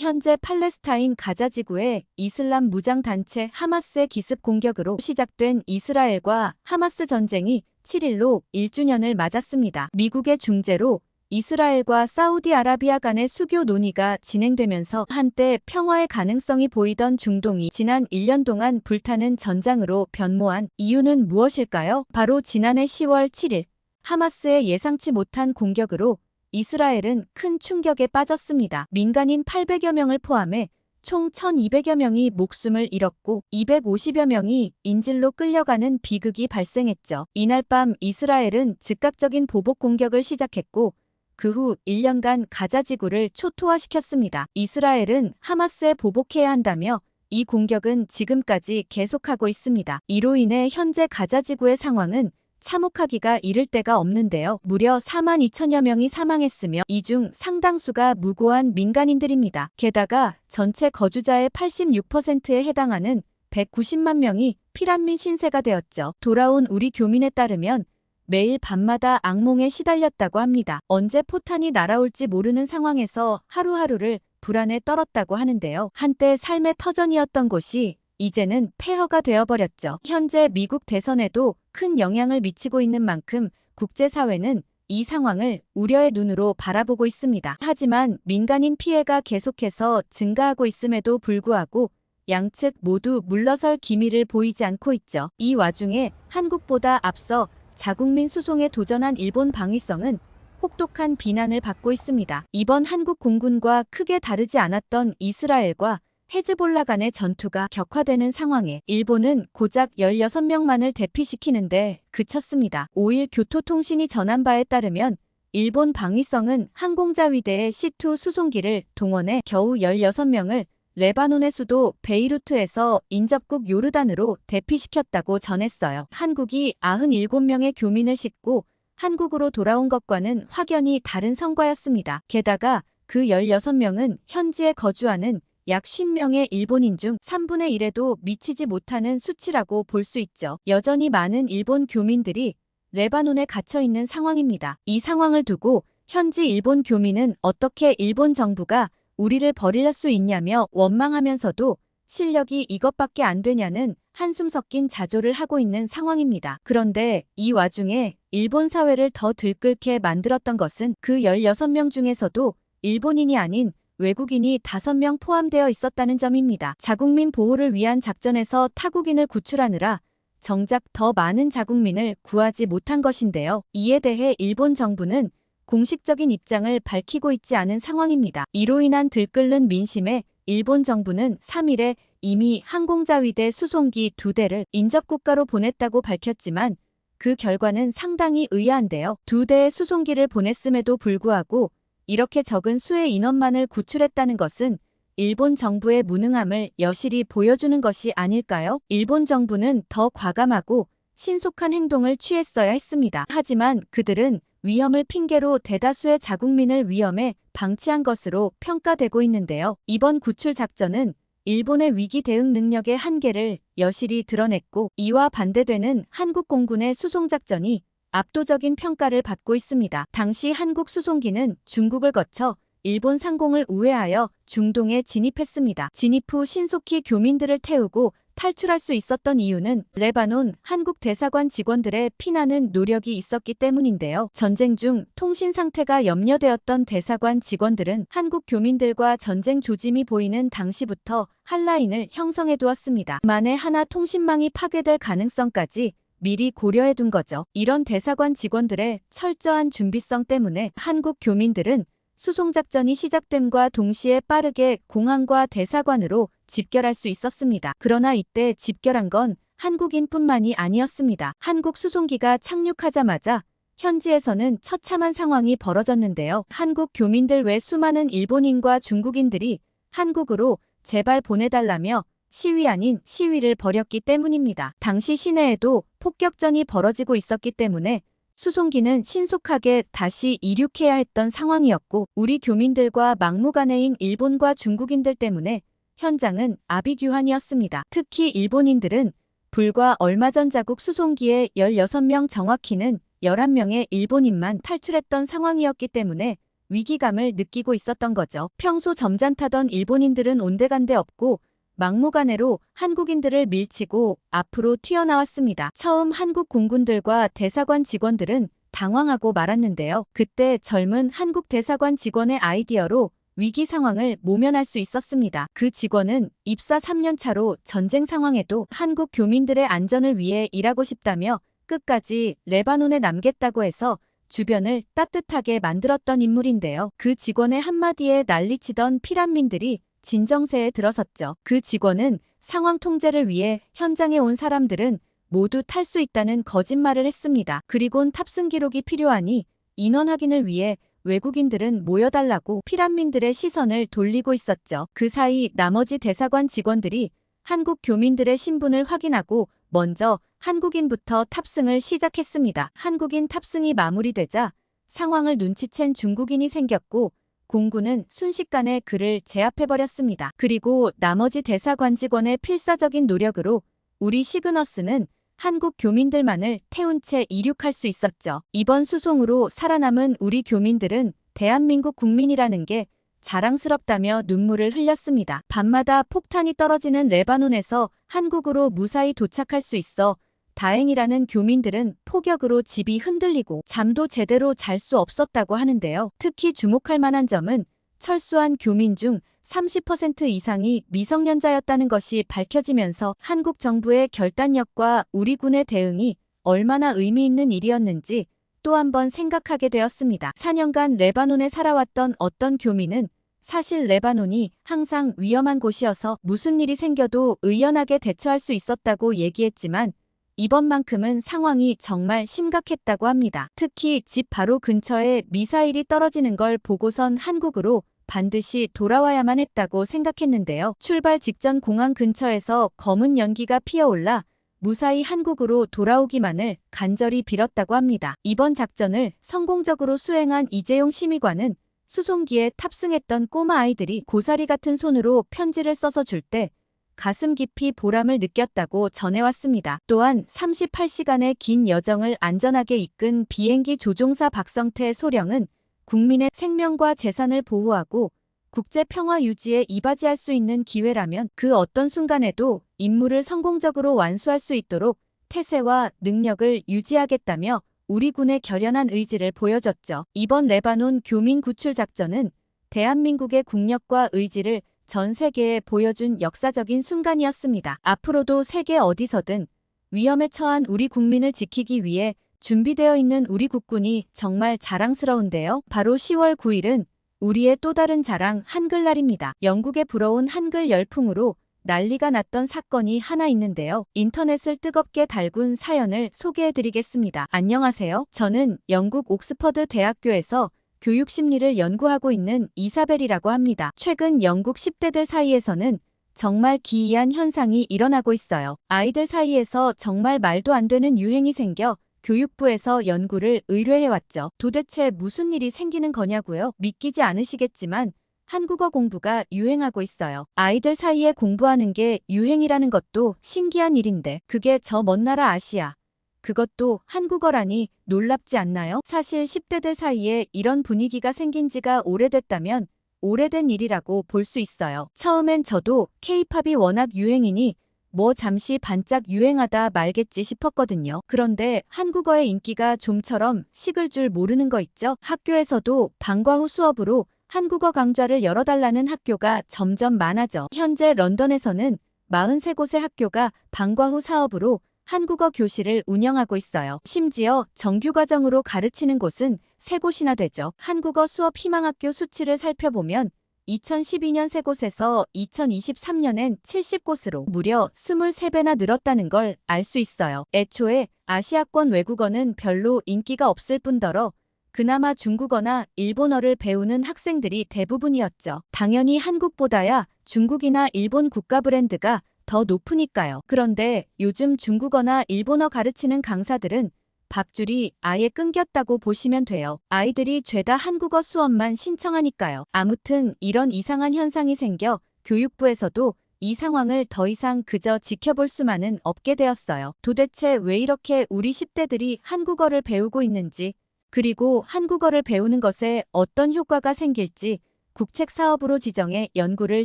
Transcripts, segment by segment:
현재 팔레스타인 가자 지구의 이슬람 무장 단체 하마스의 기습 공격으로 시작된 이스라엘과 하마스 전쟁이 7일로 1주년을 맞았습니다. 미국의 중재로 이스라엘과 사우디아라비아 간의 수교 논의가 진행되면서 한때 평화의 가능성이 보이던 중동이 지난 1년 동안 불타는 전장으로 변모한 이유는 무엇일까요? 바로 지난해 10월 7일 하마스의 예상치 못한 공격으로 이스라엘은 큰 충격에 빠졌습니다. 민간인 800여 명을 포함해 총 1200여 명이 목숨을 잃었고 250여 명이 인질로 끌려가는 비극이 발생했죠. 이날 밤 이스라엘은 즉각적인 보복 공격을 시작했고 그 후 1년간 가자 지구를 초토화시켰습니다. 이스라엘은 하마스에 보복해야 한다며 이 공격은 지금까지 계속하고 있습니다. 이로 인해 현재 가자 지구의 상황은 참혹하기가 이를 데가 없는데요. 무려 4만 2천여 명이 사망했으며 이 중 상당수가 무고한 민간인들입니다. 게다가 전체 거주자의 86%에 해당하는 190만 명이 피란민 신세가 되었죠. 돌아온 우리 교민에 따르면 매일 밤마다 악몽에 시달렸다고 합니다. 언제 포탄이 날아올지 모르는 상황에서 하루하루를 불안에 떨었다고 하는데요. 한때 삶의 터전이었던 곳이 이제는 폐허가 되어버렸죠. 현재 미국 대선에도 큰 영향을 미치고 있는 만큼 국제사회는 이 상황을 우려의 눈으로 바라보고 있습니다. 하지만 민간인 피해가 계속해서 증가하고 있음에도 불구하고 양측 모두 물러설 기미를 보이지 않고 있죠. 이 와중에 한국보다 앞서 자국민 수송에 도전한 일본 방위성은 혹독한 비난을 받고 있습니다. 이번 한국 공군과 크게 다르지 않았던 이스라엘과 헤즈볼라 간의 전투가 격화되는 상황에 일본은 고작 16명만을 대피시키는데 그쳤습니다. 5일 교토통신이 전한 바에 따르면 일본 방위성은 항공자위대의 C2 수송기를 동원해 겨우 16명을 레바논의 수도 베이루트에서 인접국 요르단으로 대피시켰다고 전했어요. 한국이 97명의 교민을 싣고 한국으로 돌아온 것과는 확연히 다른 성과였습니다. 게다가 그 16명은 현지에 거주하는 약 10명의 일본인 중 3분의 1에도 미치지 못하는 수치라고 볼 수 있죠. 여전히 많은 일본 교민들이 레바논에 갇혀 있는 상황입니다. 이 상황을 두고 현지 일본 교민은 어떻게 일본 정부가 우리를 버릴 수 있냐며 원망하면서도 실력이 이것밖에 안 되냐는 한숨 섞인 자조를 하고 있는 상황입니다. 그런데 이 와중에 일본 사회를 더 들끓게 만들었던 것은 그 16명 중에서도 일본인이 아닌 외국인이 5명 포함되어 있었다는 점입니다. 자국민 보호를 위한 작전에서 타국인을 구출하느라 정작 더 많은 자국민을 구하지 못한 것인데요. 이에 대해 일본 정부는 공식적인 입장을 밝히고 있지 않은 상황입니다. 이로 인한 들끓는 민심에 일본 정부는 3일에 이미 항공자위대 수송기 두 대를 인접국가로 보냈다고 밝혔지만 그 결과는 상당히 의아한데요. 두 대의 수송기를 보냈음에도 불구하고 이렇게 적은 수의 인원만을 구출했다는 것은 일본 정부의 무능함을 여실히 보여주는 것이 아닐까요? 일본 정부는 더 과감하고 신속한 행동을 취했어야 했습니다. 하지만 그들은 위험을 핑계로 대다수의 자국민을 위험에 방치한 것으로 평가되고 있는데요. 이번 구출 작전은 일본의 위기 대응 능력의 한계를 여실히 드러냈고 이와 반대되는 한국 공군의 수송 작전이 압도적인 평가를 받고 있습니다. 당시 한국 수송기는 중국을 거쳐 일본 상공을 우회하여 중동에 진입했습니다. 진입 후 신속히 교민들을 태우고 탈출할 수 있었던 이유는 레바논 한국 대사관 직원들의 피나는 노력이 있었기 때문인데요. 전쟁 중 통신 상태가 염려되었던 대사관 직원들은 한국 교민들과 전쟁 조짐이 보이는 당시부터 한라인을 형성해 두었습니다. 만에 하나 통신망이 파괴될 가능성까지 미리 고려해 둔 거죠. 이런 대사관 직원들의 철저한 준비성 때문에 한국 교민들은 수송작전이 시작됨과 동시에 빠르게 공항과 대사관으로 집결할 수 있었습니다. 그러나 이때 집결한 건 한국인뿐만이 아니었습니다. 한국 수송기가 착륙하자마자 현지에서는 처참한 상황이 벌어졌는데요. 한국 교민들 외 수많은 일본인과 중국인들이 한국으로 제발 보내달라며 시위 아닌 시위를 벌였기 때문입니다. 당시 시내에도 폭격전이 벌어지고 있었기 때문에 수송기는 신속하게 다시 이륙해야 했던 상황이었고 우리 교민들과 막무가내인 일본과 중국인들 때문에 현장은 아비규환이었습니다. 특히 일본인들은 불과 얼마 전 자국 수송기에 16명 정확히는 11명의 일본인만 탈출했던 상황이었기 때문에 위기감을 느끼고 있었던 거죠. 평소 점잖다던 일본인들은 온데간데 없고 막무가내로 한국인들을 밀치고 앞으로 튀어나왔습니다. 처음 한국 공군들과 대사관 직원들은 당황하고 말았는데요. 그때 젊은 한국 대사관 직원의 아이디어로 위기 상황을 모면할 수 있었습니다. 그 직원은 입사 3년 차로 전쟁 상황에도 한국 교민들의 안전을 위해 일하고 싶다며 끝까지 레바논에 남겠다고 해서 주변을 따뜻하게 만들었던 인물인데요. 그 직원의 한마디에 난리치던 피란민들이 진정세에 들어섰죠. 그 직원은 상황 통제를 위해 현장에 온 사람들은 모두 탈 수 있다는 거짓말을 했습니다. 그리곤 탑승 기록이 필요하니 인원 확인을 위해 외국인들은 모여달라고 피란민들의 시선을 돌리고 있었죠. 그 사이 나머지 대사관 직원들이 한국 교민들의 신분을 확인하고 먼저 한국인부터 탑승을 시작했습니다. 한국인 탑승이 마무리되자 상황을 눈치챈 중국인이 생겼고 공군은 순식간에 그를 제압해버렸습니다. 그리고 나머지 대사관 직원의 필사적인 노력으로 우리 시그너스는 한국 교민들만을 태운 채 이륙할 수 있었죠. 이번 수송으로 살아남은 우리 교민들은 대한민국 국민이라는 게 자랑스럽다며 눈물을 흘렸습니다. 밤마다 폭탄이 떨어지는 레바논에서 한국으로 무사히 도착할 수 있어 다행이라는 교민들은 포격으로 집이 흔들리고 잠도 제대로 잘 수 없었다고 하는데요. 특히 주목할 만한 점은 철수한 교민 중 30% 이상이 미성년자였다는 것이 밝혀지면서 한국 정부의 결단력과 우리 군의 대응이 얼마나 의미 있는 일이었는지 또 한 번 생각하게 되었습니다. 4년간 레바논에 살아왔던 어떤 교민은 사실 레바논이 항상 위험한 곳이어서 무슨 일이 생겨도 의연하게 대처할 수 있었다고 얘기했지만 이번만큼은 상황이 정말 심각했다고 합니다. 특히 집 바로 근처에 미사일이 떨어지는 걸 보고선 한국으로 반드시 돌아와야만 했다고 생각했는데요. 출발 직전 공항 근처에서 검은 연기가 피어올라 무사히 한국으로 돌아오기만을 간절히 빌었다고 합니다. 이번 작전을 성공적으로 수행한 이재용 심의관은 수송기에 탑승했던 꼬마 아이들이 고사리 같은 손으로 편지를 써서 줄때 가슴 깊이 보람을 느꼈다고 전해왔습니다. 또한 38시간의 긴 여정을 안전하게 이끈 비행기 조종사 박성태 소령은 국민의 생명과 재산을 보호하고 국제 평화 유지에 이바지할 수 있는 기회라면 그 어떤 순간에도 임무를 성공적으로 완수할 수 있도록 태세와 능력을 유지하겠다며 우리 군의 결연한 의지를 보여줬죠. 이번 레바논 교민 구출 작전은 대한민국의 국력과 의지를 전 세계에 보여준 역사적인 순간이었습니다. 앞으로도 세계 어디서든 위험에 처한 우리 국민을 지키기 위해 준비되어 있는 우리 국군이 정말 자랑스러운데요. 바로 10월 9일은 우리의 또 다른 자랑 한글날입니다. 영국에 불어온 한글 열풍으로 난리가 났던 사건이 하나 있는데요. 인터넷을 뜨겁게 달군 사연을 소개해드리겠습니다. 안녕하세요. 저는 영국 옥스퍼드 대학교에서 교육 심리를 연구하고 있는 이사벨이라고 합니다. 최근 영국 10대들 사이에서는 정말 기이한 현상이 일어나고 있어요. 아이들 사이에서 정말 말도 안 되는 유행이 생겨 교육부에서 연구를 의뢰해왔죠. 도대체 무슨 일이 생기는 거냐고요? 믿기지 않으시겠지만 한국어 공부가 유행하고 있어요. 아이들 사이에 공부하는 게 유행이라는 것도 신기한 일인데 그게 저 먼 나라 아시아. 그것도 한국어라니 놀랍지 않나요? 사실 10대들 사이에 이런 분위기가 생긴 지가 오래됐다면 오래된 일이라고 볼 수 있어요. 처음엔 저도 케이팝이 워낙 유행이니 뭐 잠시 반짝 유행하다 말겠지 싶었거든요. 그런데 한국어의 인기가 좀처럼 식을 줄 모르는 거 있죠? 학교에서도 방과 후 수업으로 한국어 강좌를 열어달라는 학교가 점점 많아져. 현재 런던에서는 43곳의 학교가 방과 후 사업으로 한국어 교실을 운영하고 있어요. 심지어 정규과정으로 가르치는 곳은 3곳이나 되죠. 한국어 수업 희망학교 수치를 살펴보면 2012년 3곳에서 2023년엔 70곳으로 무려 23배나 늘었다는 걸 알 수 있어요. 애초에 아시아권 외국어는 별로 인기가 없을 뿐더러 그나마 중국어나 일본어를 배우는 학생들이 대부분이었죠. 당연히 한국보다야 중국이나 일본 국가 브랜드가 더 높으니까요. 그런데 요즘 중국어나 일본어 가르치는 강사들은 밥줄이 아예 끊겼다고 보시면 돼요. 아이들이 죄다 한국어 수업만 신청하니까요. 아무튼 이런 이상한 현상이 생겨 교육부에서도 이 상황을 더 이상 그저 지켜볼 수만은 없게 되었어요. 도대체 왜 이렇게 우리 10대들이 한국어를 배우고 있는지 그리고 한국어를 배우는 것에 어떤 효과가 생길지 국책 사업으로 지정해 연구를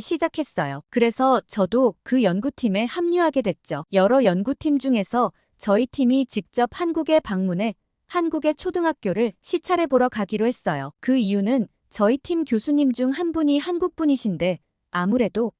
시작했어요. 그래서 저도 그 연구팀에 합류하게 됐죠. 여러 연구팀 중에서 저희 팀이 직접 한국에 방문해 한국의 초등학교를 시찰해 보러 가기로 했어요. 그 이유는 저희 팀 교수님 중 한 분이 한국 분이신데 아무래도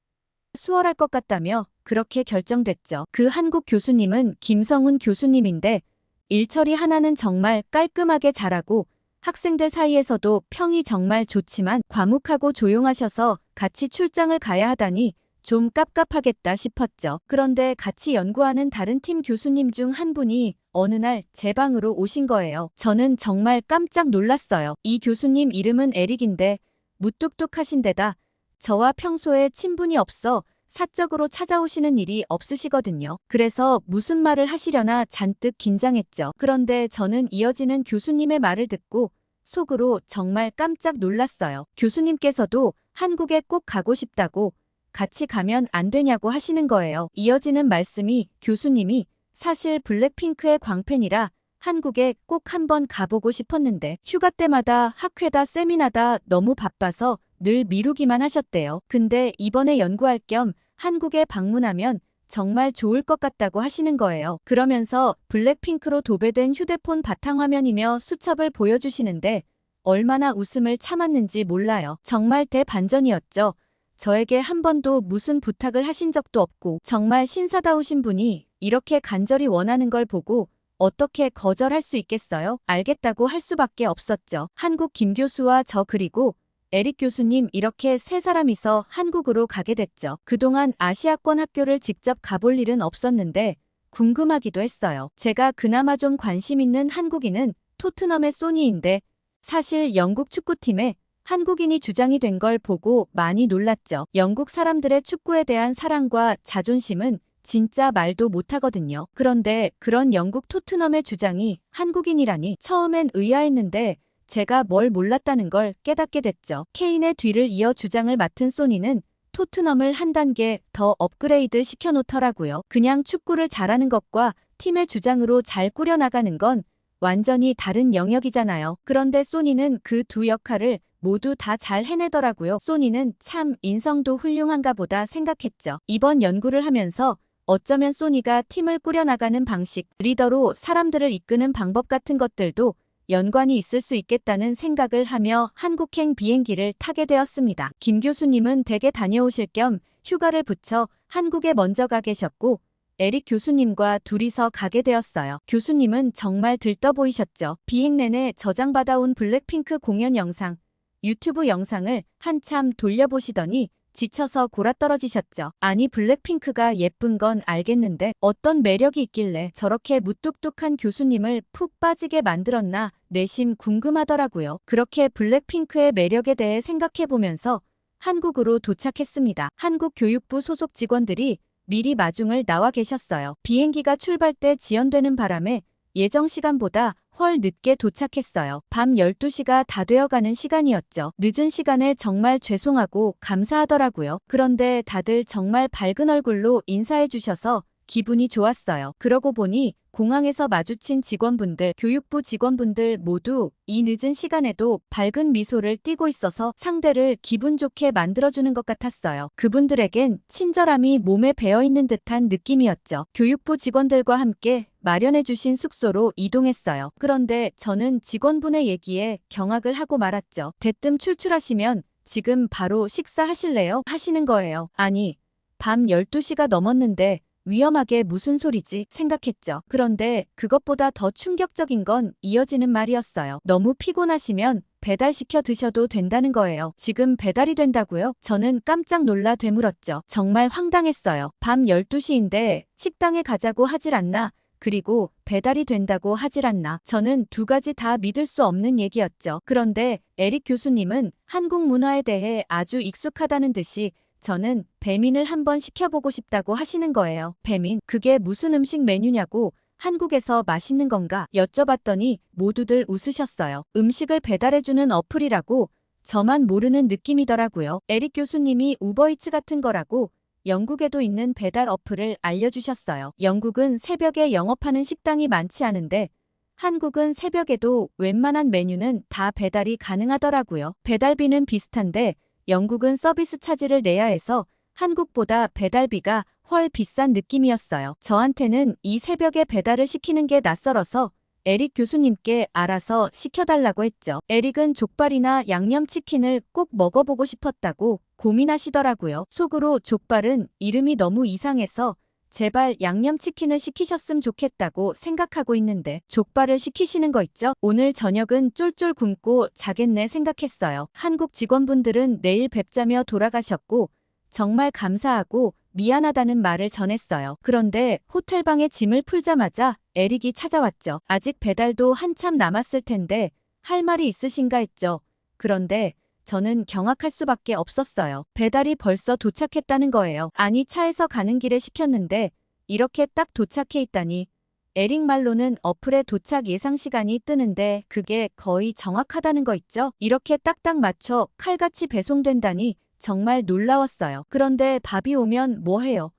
수월할 것 같다며 그렇게 결정됐죠. 그 한국 교수님은 김성훈 교수님인데 일처리 하나는 정말 깔끔하게 잘하고 학생들 사이에서도 평이 정말 좋지만 과묵하고 조용하셔서 같이 출장을 가야 하다니 좀 깝깝하겠다 싶었죠. 그런데 같이 연구하는 다른 팀 교수님 중 한 분이 어느 날 제 방으로 오신 거예요. 저는 정말 깜짝 놀랐어요. 이 교수님 이름은 에릭인데 무뚝뚝하신 데다 저와 평소에 친분이 없어 사적으로 찾아오시는 일이 없으시거든요. 그래서 무슨 말을 하시려나 잔뜩 긴장했죠. 그런데 저는 이어지는 교수님의 말을 듣고 속으로 정말 깜짝 놀랐어요. 교수님께서도 한국에 꼭 가고 싶다고 같이 가면 안 되냐고 하시는 거예요. 이어지는 말씀이 교수님이 사실 블랙핑크의 광팬이라 한국에 꼭 한번 가보고 싶었는데 휴가 때마다 학회다 세미나다 너무 바빠서 늘 미루기만 하셨대요. 근데 이번에 연구할 겸 한국에 방문하면 정말 좋을 것 같다고 하시는 거예요. 그러면서 블랙핑크로 도배된 휴대폰 바탕화면이며 수첩을 보여주시는데 얼마나 웃음을 참았는지 몰라요. 정말 대반전이었죠. 저에게 한 번도 무슨 부탁을 하신 적도 없고 정말 신사다우신 분이 이렇게 간절히 원하는 걸 보고 어떻게 거절할 수 있겠어요? 알겠다고 할 수밖에 없었죠. 한국 김 교수와 저 그리고 에릭 교수님 이렇게 세 사람이서 한국으로 가게 됐죠. 그동안 아시아권 학교를 직접 가볼 일은 없었는데 궁금하기도 했어요. 제가 그나마 좀 관심 있는 한국인은 토트넘의 소니인데 사실 영국 축구팀에 한국인이 주장이 된 걸 보고 많이 놀랐죠. 영국 사람들의 축구에 대한 사랑과 자존심은 진짜 말도 못하거든요. 그런데 그런 영국 토트넘의 주장이 한국인이라니 처음엔 의아했는데 제가 뭘 몰랐다는 걸 깨닫게 됐죠. 케인의 뒤를 이어 주장을 맡은 소니는 토트넘을 한 단계 더 업그레이드 시켜놓더라고요. 그냥 축구를 잘하는 것과 팀의 주장으로 잘 꾸려나가는 건 완전히 다른 영역이잖아요. 그런데 소니는 그 두 역할을 모두 다 잘 해내더라고요. 소니는 참 인성도 훌륭한가 보다 생각했죠. 이번 연구를 하면서 어쩌면 소니가 팀을 꾸려나가는 방식, 리더로 사람들을 이끄는 방법 같은 것들도 연관이 있을 수 있겠다는 생각을 하며 한국행 비행기를 타게 되었습니다. 김 교수님은 댁에 다녀오실 겸 휴가를 붙여 한국에 먼저 가 계셨고 에릭 교수님과 둘이서 가게 되었어요. 교수님은 정말 들떠 보이셨죠. 비행 내내 저장받아온 블랙핑크 공연 영상, 유튜브 영상을 한참 돌려보시더니 지쳐서 골아떨어지셨죠. 아니 블랙핑크가 예쁜 건 알겠는데 어떤 매력이 있길래 저렇게 무뚝뚝한 교수님을 푹 빠지게 만들었나 내심 궁금하더라고요. 그렇게 블랙핑크의 매력에 대해 생각해보면서 한국으로 도착했습니다. 한국 교육부 소속 직원들이 미리 마중을 나와 계셨어요. 비행기가 출발 때 지연되는 바람에 예정 시간보다 헐 늦게 도착했어요. 밤 12시가 다 되어가는 시간이었죠. 늦은 시간에 정말 죄송하고 감사하더라고요. 그런데 다들 정말 밝은 얼굴로 인사해 주셔서 기분이 좋았어요. 그러고 보니 공항에서 마주친 직원분들, 교육부 직원분들 모두 이 늦은 시간에도 밝은 미소를 띠고 있어서 상대를 기분 좋게 만들어주는 것 같았어요. 그분들에겐 친절함이 몸에 배어있는 듯한 느낌이었죠. 교육부 직원들과 함께 마련해주신 숙소로 이동했어요. 그런데 저는 직원분의 얘기에 경악을 하고 말았죠. 대뜸 출출하시면 지금 바로 식사하실래요? 하시는 거예요. 아니, 밤 12시가 넘었는데 위험하게 무슨 소리지 생각했죠. 그런데 그것보다 더 충격적인 건 이어지는 말이었어요. 너무 피곤하시면 배달시켜 드셔도 된다는 거예요. 지금 배달이 된다고요? 저는 깜짝 놀라 되물었죠. 정말 황당했어요. 밤 12시인데 식당에 가자고 하질 않나? 그리고 배달이 된다고 하질 않나. 저는 두 가지 다 믿을 수 없는 얘기였죠. 그런데 에릭 교수님은 한국 문화에 대해 아주 익숙하다는 듯이 저는 배민을 한번 시켜보고 싶다고 하시는 거예요. 배민, 그게 무슨 음식 메뉴냐고 한국에서 맛있는 건가 여쭤봤더니 모두들 웃으셨어요. 음식을 배달해주는 어플이라고 저만 모르는 느낌이더라고요. 에릭 교수님이 우버이츠 같은 거라고 영국에도 있는 배달 어플을 알려주셨어요. 영국은 새벽에 영업하는 식당이 많지 않은데 한국은 새벽에도 웬만한 메뉴는 다 배달이 가능하더라고요. 배달비는 비슷한데 영국은 서비스 차지를 내야 해서 한국보다 배달비가 훨 비싼 느낌이었어요. 저한테는 이 새벽에 배달을 시키는 게 낯설어서 에릭 교수님께 알아서 시켜달라고 했죠. 에릭은 족발이나 양념치킨을 꼭 먹어보고 싶었다고 고민하시더라고요. 속으로 족발은 이름이 너무 이상해서 제발 양념치킨을 시키셨으면 좋겠다고 생각하고 있는데 족발을 시키시는 거 있죠? 오늘 저녁은 쫄쫄 굶고 자겠네 생각했어요. 한국 직원분들은 내일 뵙자며 돌아가셨고 정말 감사하고 미안하다는 말을 전했어요. 그런데 호텔방에 짐을 풀자마자 에릭이 찾아왔죠. 아직 배달도 한참 남았을 텐데 할 말이 있으신가 했죠. 그런데 저는 경악할 수밖에 없었어요. 배달이 벌써 도착했다는 거예요. 아니 차에서 가는 길에 시켰는데 이렇게 딱 도착해 있다니. 에릭 말로는 어플에 도착 예상 시간이 뜨는데 그게 거의 정확하다는 거 있죠? 이렇게 딱딱 맞춰 칼같이 배송된다니 정말 놀라웠어요. 그런데 밥이 오면 뭐 해요?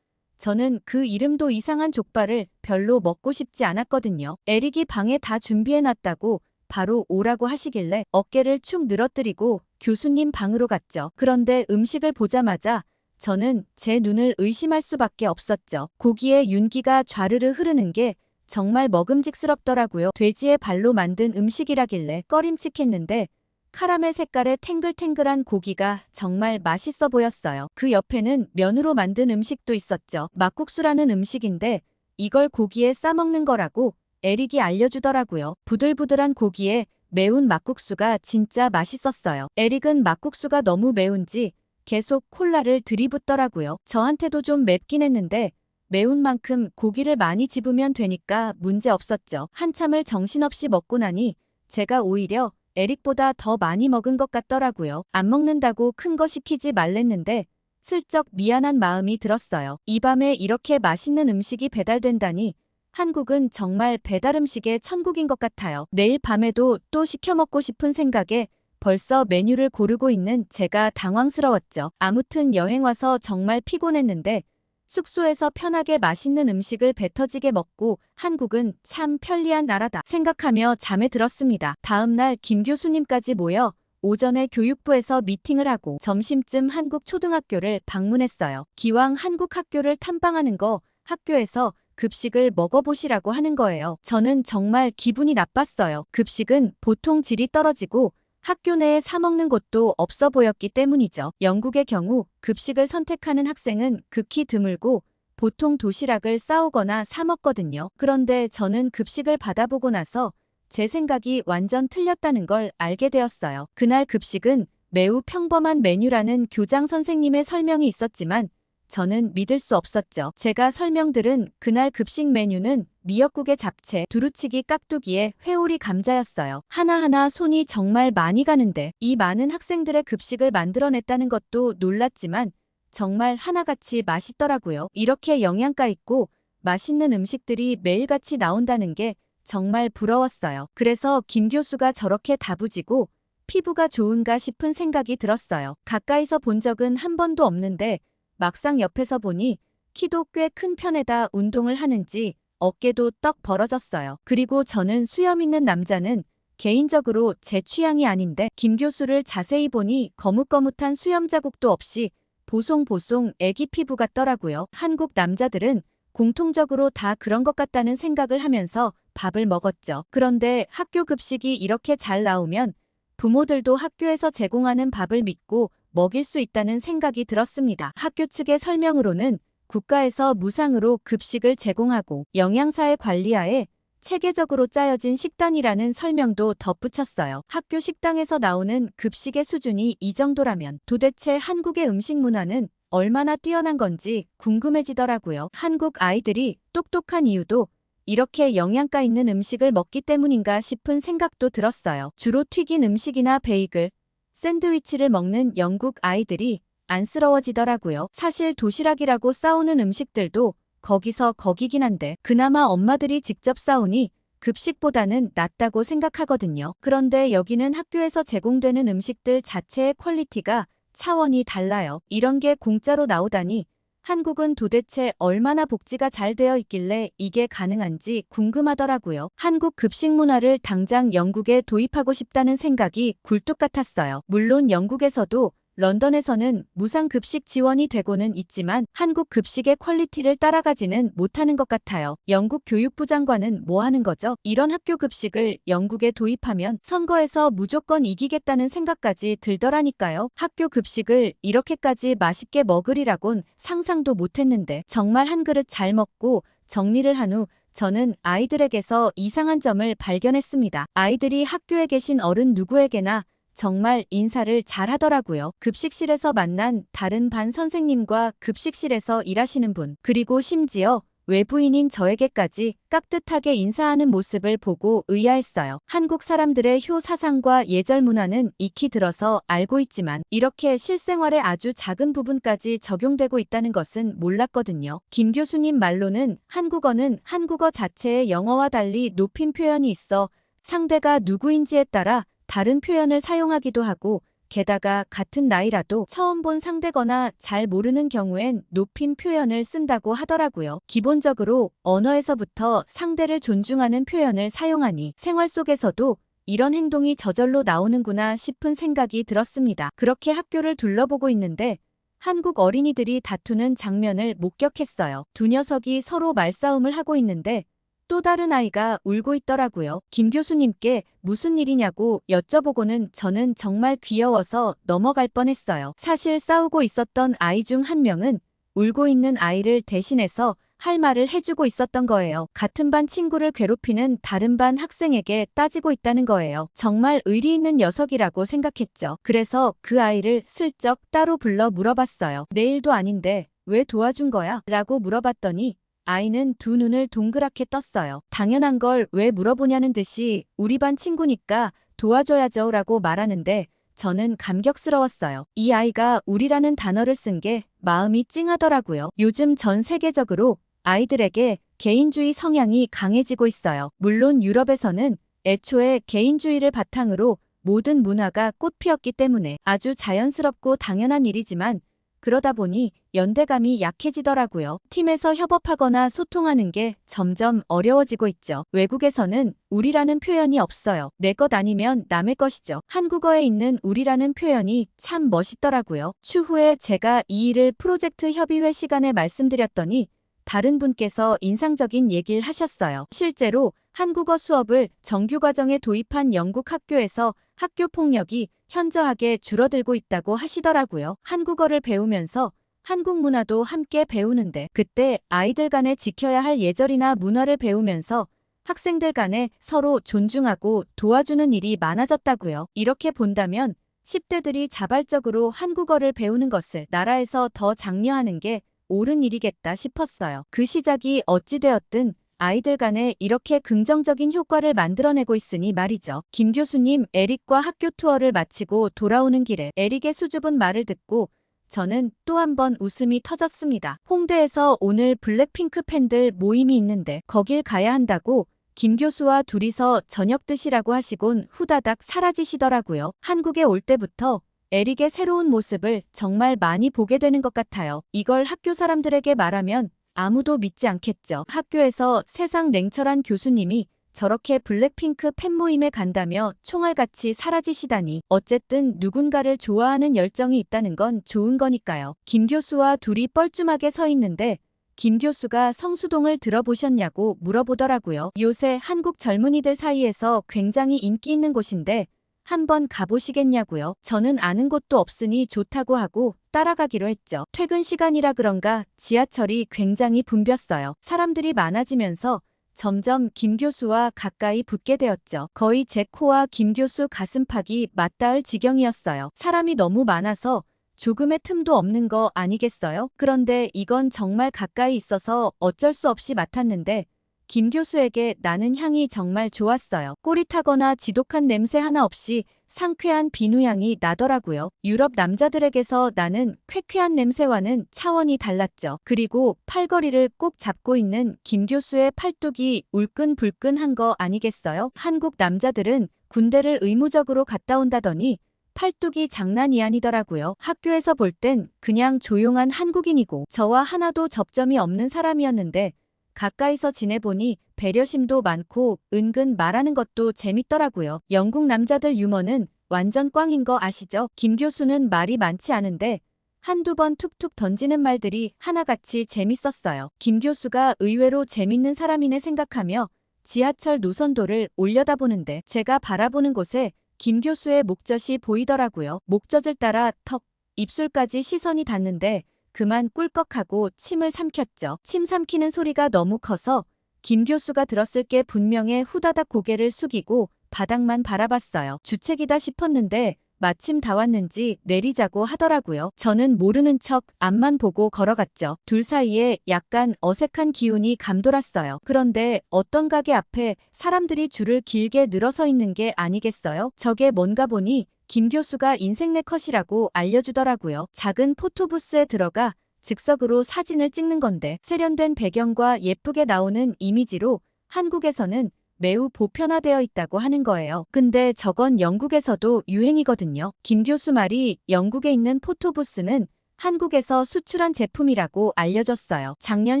저는 그 이름도 이상한 족발을 별로 먹고 싶지 않았거든요. 에릭이 방에 다 준비해놨다고 바로 오라고 하시길래 어깨를 축 늘어뜨리고 교수님 방으로 갔죠. 그런데 음식을 보자마자 저는 제 눈을 의심할 수밖에 없었죠. 고기에 윤기가 좌르르 흐르는 게 정말 먹음직스럽더라고요. 돼지의 발로 만든 음식이라길래 꺼림칙했는데 카라멜 색깔의 탱글탱글한 고기가 정말 맛있어 보였어요. 그 옆에는 면으로 만든 음식도 있었죠. 막국수라는 음식인데 이걸 고기에 싸먹는 거라고 에릭이 알려주더라고요. 부들부들한 고기에 매운 막국수가 진짜 맛있었어요. 에릭은 막국수가 너무 매운지 계속 콜라를 들이붓더라고요. 저한테도 좀 맵긴 했는데 매운 만큼 고기를 많이 집으면 되니까 문제 없었죠. 한참을 정신없이 먹고 나니 제가 오히려 에릭보다 더 많이 먹은 것 같더라고요. 안 먹는다고 큰 거 시키지 말랬는데 슬쩍 미안한 마음이 들었어요. 이 밤에 이렇게 맛있는 음식이 배달된다니 한국은 정말 배달 음식의 천국인 것 같아요. 내일 밤에도 또 시켜 먹고 싶은 생각에 벌써 메뉴를 고르고 있는 제가 당황스러웠죠. 아무튼 여행 와서 정말 피곤했는데 숙소에서 편하게 맛있는 음식을 배 터지게 먹고 한국은 참 편리한 나라다 생각하며 잠에 들었습니다. 다음날 김 교수님까지 모여 오전에 교육부에서 미팅을 하고 점심쯤 한국 초등학교를 방문했어요. 기왕 한국 학교를 탐방하는 거 학교에서 급식을 먹어보시라고 하는 거예요. 저는 정말 기분이 나빴어요. 급식은 보통 질이 떨어지고 학교 내에 사 먹는 곳도 없어 보였기 때문이죠. 영국의 경우 급식을 선택하는 학생은 극히 드물고 보통 도시락을 싸오거나 사 먹거든요. 그런데 저는 급식을 받아보고 나서 제 생각이 완전 틀렸다는 걸 알게 되었어요. 그날 급식은 매우 평범한 메뉴라는 교장 선생님의 설명이 있었지만 저는 믿을 수 없었죠. 제가 설명들은 그날 급식 메뉴는 미역국의 잡채, 두루치기 깍두기에 회오리 감자였어요. 하나하나 손이 정말 많이 가는데 이 많은 학생들의 급식을 만들어냈다는 것도 놀랐지만 정말 하나같이 맛있더라고요. 이렇게 영양가 있고 맛있는 음식들이 매일같이 나온다는 게 정말 부러웠어요. 그래서 김 교수가 저렇게 다부지고 피부가 좋은가 싶은 생각이 들었어요. 가까이서 본 적은 한 번도 없는데 막상 옆에서 보니 키도 꽤 큰 편에다 운동을 하는지 어깨도 떡 벌어졌어요. 그리고 저는 수염 있는 남자는 개인적으로 제 취향이 아닌데 김 교수를 자세히 보니 거뭇거뭇한 수염 자국도 없이 보송보송 애기 피부 같더라고요. 한국 남자들은 공통적으로 다 그런 것 같다는 생각을 하면서 밥을 먹었죠. 그런데 학교 급식이 이렇게 잘 나오면 부모들도 학교에서 제공하는 밥을 믿고 먹일 수 있다는 생각이 들었습니다. 학교 측의 설명으로는 국가에서 무상으로 급식을 제공하고 영양사의 관리하에 체계적으로 짜여진 식단이라는 설명도 덧붙였어요. 학교 식당에서 나오는 급식의 수준이 이 정도라면 도대체 한국의 음식 문화는 얼마나 뛰어난 건지 궁금해지더라고요. 한국 아이들이 똑똑한 이유도 이렇게 영양가 있는 음식을 먹기 때문인가 싶은 생각도 들었어요. 주로 튀긴 음식이나 베이글, 샌드위치를 먹는 영국 아이들이 안쓰러워지더라고요. 사실 도시락이라고 싸우는 음식들도 거기서 거기긴 한데 그나마 엄마들이 직접 싸우니 급식보다는 낫다고 생각하거든요. 그런데 여기는 학교에서 제공되는 음식들 자체의 퀄리티가 차원이 달라요. 이런 게 공짜로 나오다니 한국은 도대체 얼마나 복지가 잘 되어 있길래 이게 가능한지 궁금하더라고요. 한국 급식 문화를 당장 영국에 도입하고 싶다는 생각이 굴뚝 같았어요. 물론 영국에서도 런던에서는 무상급식 지원이 되고는 있지만 한국 급식의 퀄리티를 따라가지는 못하는 것 같아요. 영국 교육부 장관은 뭐 하는 거죠? 이런 학교 급식을 영국에 도입하면 선거에서 무조건 이기겠다는 생각까지 들더라니까요. 학교 급식을 이렇게까지 맛있게 먹으리라곤 상상도 못했는데 정말 한 그릇 잘 먹고 정리를 한후 저는 아이들에게서 이상한 점을 발견했습니다. 아이들이 학교에 계신 어른 누구에게나 정말 인사를 잘 하더라고요. 급식실에서 만난 다른 반 선생님과 급식실에서 일하시는 분, 그리고 심지어 외부인인 저에게까지 깍듯하게 인사하는 모습을 보고 의아했어요. 한국 사람들의 효 사상과 예절 문화는 익히 들어서 알고 있지만 이렇게 실생활에 아주 작은 부분까지 적용되고 있다는 것은 몰랐거든요. 김 교수님 말로는 한국어는 한국어 자체의 영어와 달리 높임 표현이 있어 상대가 누구인지에 따라 다른 표현을 사용하기도 하고 게다가 같은 나이라도 처음 본 상대거나 잘 모르는 경우엔 높임 표현을 쓴다고 하더라고요. 기본적으로 언어에서부터 상대를 존중하는 표현을 사용하니 생활 속에서도 이런 행동이 저절로 나오는구나 싶은 생각이 들었습니다. 그렇게 학교를 둘러보고 있는데 한국 어린이들이 다투는 장면을 목격했어요. 두 녀석이 서로 말싸움을 하고 있는데 또 다른 아이가 울고 있더라고요. 김 교수님께 무슨 일이냐고 여쭤보고는 저는 정말 귀여워서 넘어갈 뻔했어요. 사실 싸우고 있었던 아이 중 한 명은 울고 있는 아이를 대신해서 할 말을 해주고 있었던 거예요. 같은 반 친구를 괴롭히는 다른 반 학생에게 따지고 있다는 거예요. 정말 의리 있는 녀석이라고 생각했죠. 그래서 그 아이를 슬쩍 따로 불러 물어봤어요. 내일도 아닌데 왜 도와준 거야? 라고 물어봤더니 아이는 두 눈을 동그랗게 떴어요. 당연한 걸 왜 물어보냐는 듯이 우리 반 친구니까 도와줘야죠 라고 말하는데 저는 감격스러웠어요. 이 아이가 우리라는 단어를 쓴 게 마음이 찡하더라고요. 요즘 전 세계적으로 아이들에게 개인주의 성향이 강해지고 있어요. 물론 유럽에서는 애초에 개인주의를 바탕으로 모든 문화가 꽃피었기 때문에 아주 자연스럽고 당연한 일이지만 그러다 보니 연대감이 약해지더라고요. 팀에서 협업하거나 소통하는 게 점점 어려워지고 있죠. 외국에서는 우리라는 표현이 없어요. 내 것 아니면 남의 것이죠. 한국어에 있는 우리라는 표현이 참 멋있더라고요. 추후에 제가 이 일을 프로젝트 협의회 시간에 말씀드렸더니 다른 분께서 인상적인 얘기를 하셨어요. 실제로 한국어 수업을 정규 과정에 도입한 영국 학교에서 학교 폭력이 현저하게 줄어들고 있다고 하시더라고요. 한국어를 배우면서 한국 문화도 함께 배우는데 그때 아이들 간에 지켜야 할 예절이나 문화를 배우면서 학생들 간에 서로 존중하고 도와주는 일이 많아졌다고요. 이렇게 본다면 10대들이 자발적으로 한국어를 배우는 것을 나라에서 더 장려하는 게 옳은 일이겠다 싶었어요. 그 시작이 어찌되었든 아이들 간에 이렇게 긍정적인 효과를 만들어내고 있으니 말이죠. 김 교수님 에릭과 학교 투어를 마치고 돌아오는 길에 에릭의 수줍은 말을 듣고 저는 또 한 번 웃음이 터졌습니다. 홍대에서 오늘 블랙핑크 팬들 모임이 있는데 거길 가야 한다고 김 교수와 둘이서 저녁 드시라고 하시곤 후다닥 사라지시더라고요. 한국에 올 때부터 에릭의 새로운 모습을 정말 많이 보게 되는 것 같아요. 이걸 학교 사람들에게 말하면 아무도 믿지 않겠죠. 학교에서 세상 냉철한 교수님이 저렇게 블랙핑크 팬 모임에 간다며 총알같이 사라지시다니 어쨌든 누군가를 좋아하는 열정이 있다는 건 좋은 거니까요. 김 교수와 둘이 뻘쭘하게 서 있는데 김 교수가 성수동을 들어보셨냐고 물어보더라고요. 요새 한국 젊은이들 사이에서 굉장히 인기 있는 곳인데 한번 가보시겠냐고요. 저는 아는 곳도 없으니 좋다고 하고 따라가기로 했죠. 퇴근 시간이라 그런가 지하철이 굉장히 붐볐어요. 사람들이 많아지면서 점점 김 교수와 가까이 붙게 되었죠. 거의 제 코와 김 교수 가슴팍이 맞닿을 지경이었어요. 사람이 너무 많아서 조금의 틈도 없는 거 아니겠어요? 그런데 이건 정말 가까이 있어서 어쩔 수 없이 맡았는데 김 교수에게 나는 향이 정말 좋았어요. 꼬릿하거나 지독한 냄새 하나 없이 상쾌한 비누향이 나더라고요. 유럽 남자들에게서 나는 쾌쾌한 냄새와는 차원이 달랐죠. 그리고 팔걸이를 꼭 잡고 있는 김 교수의 팔뚝이 울끈불끈한 거 아니겠어요? 한국 남자들은 군대를 의무적으로 갔다 온다더니 팔뚝이 장난이 아니더라고요. 학교에서 볼 땐 그냥 조용한 한국인이고 저와 하나도 접점이 없는 사람이었는데 가까이서 지내보니 배려심도 많고 은근 말하는 것도 재밌더라고요. 영국 남자들 유머는 완전 꽝인 거 아시죠? 김 교수는 말이 많지 않은데 한두 번 툭툭 던지는 말들이 하나같이 재밌었어요. 김 교수가 의외로 재밌는 사람이네 생각하며 지하철 노선도를 올려다보는데 제가 바라보는 곳에 김 교수의 목젖이 보이더라고요. 목젖을 따라 턱, 입술까지 시선이 닿는데 그만 꿀꺽하고 침을 삼켰죠. 침 삼키는 소리가 너무 커서 김 교수가 들었을 게 분명해 후다닥 고개를 숙이고 바닥만 바라봤어요. 주책이다 싶었는데 마침 다 왔는지 내리자고 하더라고요. 저는 모르는 척 앞만 보고 걸어갔죠. 둘 사이에 약간 어색한 기운이 감돌았어요. 그런데 어떤 가게 앞에 사람들이 줄을 길게 늘어서 있는 게 아니겠어요? 저게 뭔가 보니 김 교수가 인생 내 컷이라고 알려주더라고요. 작은 포토부스에 들어가 즉석으로 사진을 찍는 건데 세련된 배경과 예쁘게 나오는 이미지로 한국에서는 매우 보편화되어 있다고 하는 거예요. 근데 저건 영국에서도 유행이거든요. 김 교수 말이 영국에 있는 포토부스는 한국에서 수출한 제품이라고 알려졌어요. 작년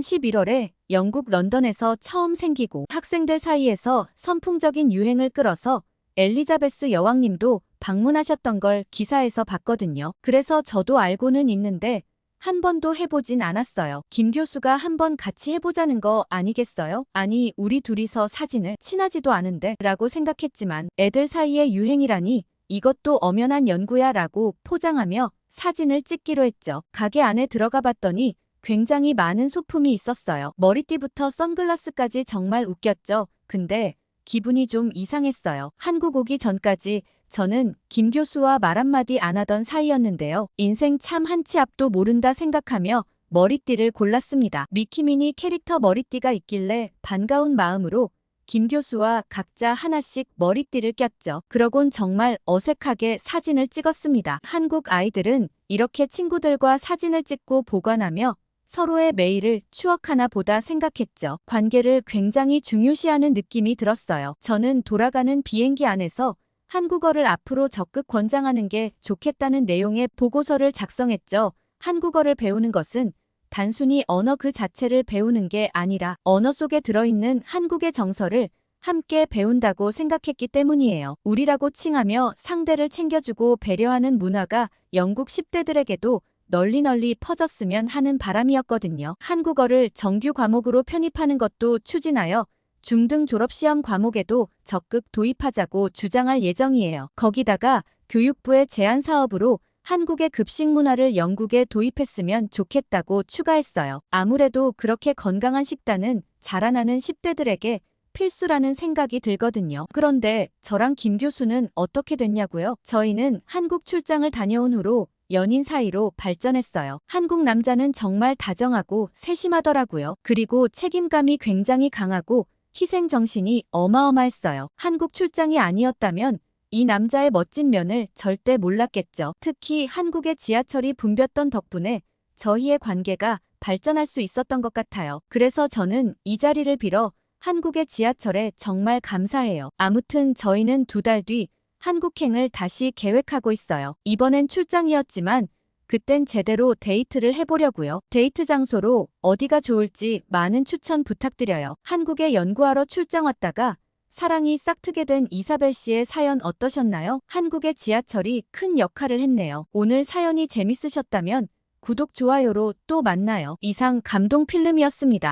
11월에 영국 런던에서 처음 생기고 학생들 사이에서 선풍적인 유행을 끌어서 엘리자베스 여왕님도 방문하셨던 걸 기사에서 봤거든요. 그래서 저도 알고는 있는데 한 번도 해보진 않았어요. 김 교수가 한 번 같이 해보자는 거 아니겠어요? 아니, 우리 둘이서 사진을 친하지도 않은데 라고 생각했지만 애들 사이의 유행이라니 이것도 엄연한 연구야 라고 포장하며 사진을 찍기로 했죠. 가게 안에 들어가 봤더니 굉장히 많은 소품이 있었어요. 머리띠부터 선글라스까지 정말 웃겼죠. 근데 기분이 좀 이상했어요. 한국 오기 전까지 저는 김 교수와 말 한마디 안 하던 사이였는데요. 인생 참 한치 앞도 모른다 생각하며 머리띠를 골랐습니다. 미키미니 캐릭터 머리띠가 있길래 반가운 마음으로 김 교수와 각자 하나씩 머리띠를 꼈죠. 그러곤 정말 어색하게 사진을 찍었습니다. 한국 아이들은 이렇게 친구들과 사진을 찍고 보관하며 서로의 매일을 추억 하나 보다 생각했죠. 관계를 굉장히 중요시하는 느낌이 들었어요. 저는 돌아가는 비행기 안에서 한국어를 앞으로 적극 권장하는 게 좋겠다는 내용의 보고서를 작성했죠. 한국어를 배우는 것은 단순히 언어 그 자체를 배우는 게 아니라 언어 속에 들어있는 한국의 정서를 함께 배운다고 생각했기 때문이에요. 우리라고 칭하며 상대를 챙겨주고 배려하는 문화가 영국 10대들에게도 널리 널리 퍼졌으면 하는 바람이었거든요. 한국어를 정규 과목으로 편입하는 것도 추진하여 중등 졸업시험 과목에도 적극 도입하자고 주장할 예정이에요. 거기다가 교육부의 제안 사업으로 한국의 급식 문화를 영국에 도입했으면 좋겠다고 추가했어요. 아무래도 그렇게 건강한 식단은 자라나는 10대들에게 필수라는 생각이 들거든요. 그런데 저랑 김 교수는 어떻게 됐냐고요? 저희는 한국 출장을 다녀온 후로 연인 사이로 발전했어요. 한국 남자는 정말 다정하고 세심하더라고요. 그리고 책임감이 굉장히 강하고 희생 정신이 어마어마했어요. 한국 출장이 아니었다면 이 남자의 멋진 면을 절대 몰랐겠죠. 특히 한국의 지하철이 붐볐던 덕분에 저희의 관계가 발전할 수 있었던 것 같아요. 그래서 저는 이 자리를 빌어 한국의 지하철에 정말 감사해요. 아무튼 저희는 두 달 뒤 한국행을 다시 계획하고 있어요. 이번엔 출장이었지만 그땐 제대로 데이트를 해보려고요. 데이트 장소로 어디가 좋을지 많은 추천 부탁드려요. 한국에 연구하러 출장 왔다가 사랑이 싹트게 된 이사벨 씨의 사연 어떠셨나요? 한국의 지하철이 큰 역할을 했네요. 오늘 사연이 재밌으셨다면 구독, 좋아요로 또 만나요. 이상 감동 필름이었습니다.